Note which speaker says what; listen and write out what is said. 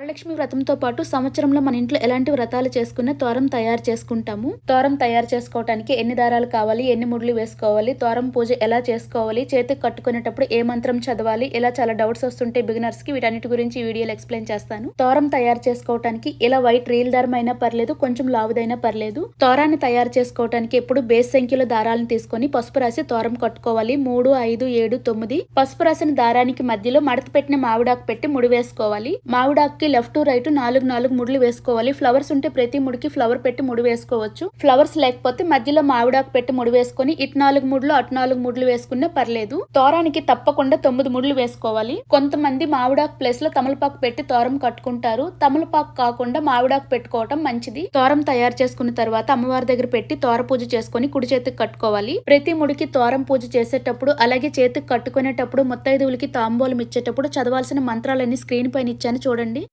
Speaker 1: వరలక్ష్మి వ్రతంతో పాటు సంవత్సరంలో మన ఇంట్లో ఎలాంటి వ్రతాలు చేసుకునే తోరం తయారు చేసుకుంటాము. తోరం తయారు చేసుకోవడానికి ఎన్ని దారాలు కావాలి ఎన్ని ముడ్లు వేసుకోవాలి తోరం పూజ ఎలా చేసుకోవాలి చేతికి కట్టుకునేటప్పుడు ఏ మంత్రం చదవాలి ఇలా చాలా డౌట్స్ వస్తుంటే బిగినర్స్కి వీటన్నిటి గురించి ఈ వీడియోలో ఎక్స్ప్లెయిన్ చేస్తాను. తోరం తయారు చేసుకోవడానికి ఇలా వైట్ రీల్ దారం అయినా పర్లేదు కొంచెం లావుదైనా పర్లేదు. తోరాన్ని తయారు చేసుకోవడానికి ఎప్పుడు బేస్ సంఖ్యలో దారాలను తీసుకొని పసుపు రాసి తోరం కట్టుకోవాలి. మూడు ఐదు ఏడు తొమ్మిది. పసుపు రాసిన దారానికి మధ్యలో మడత పెట్టిన మావిడాకు పెట్టి ముడి వేసుకోవాలి. మావిడాకు లెఫ్ట్ టు రైట్ నాలుగు నాలుగు ముడులు వేసుకోవాలి. ఫ్లవర్స్ ఉంటే ప్రతి ముడికి ఫ్లవర్ పెట్టి ముడి వేసుకోవచ్చు. ఫ్లవర్స్ లేకపోతే మధ్యలో మావిడాకు పెట్టి ముడి వేసుకొని ఇటు నాలుగు ముడులు అటు నాలుగు ముడులు వేసుకున్నా పర్లేదు. తోరానికి తప్పకుండా తొమ్మిది ముడులు వేసుకోవాలి. కొంతమంది మావిడాకు ప్లేస్లో తమలపాకు పెట్టి తోరం కట్టుకుంటారు. తమలపాకు కాకుండా మావిడాకు పెట్టుకోవటం మంచిది. తోరం తయారు చేసుకున్న తర్వాత అమ్మవారి దగ్గర పెట్టి తోర పూజ చేసుకొని కుడి చేతికి కట్టుకోవాలి. ప్రతి ముడికి తోరం పూజ చేసేటప్పుడు అలాగే చేతికి కట్టుకునేటప్పుడు ముత్తైదువులకి తాంబూలం ఇచ్చేటప్పుడు చదవాల్సిన మంత్రాలన్నీ స్క్రీన్ పైన ఇచ్చాను చూడండి.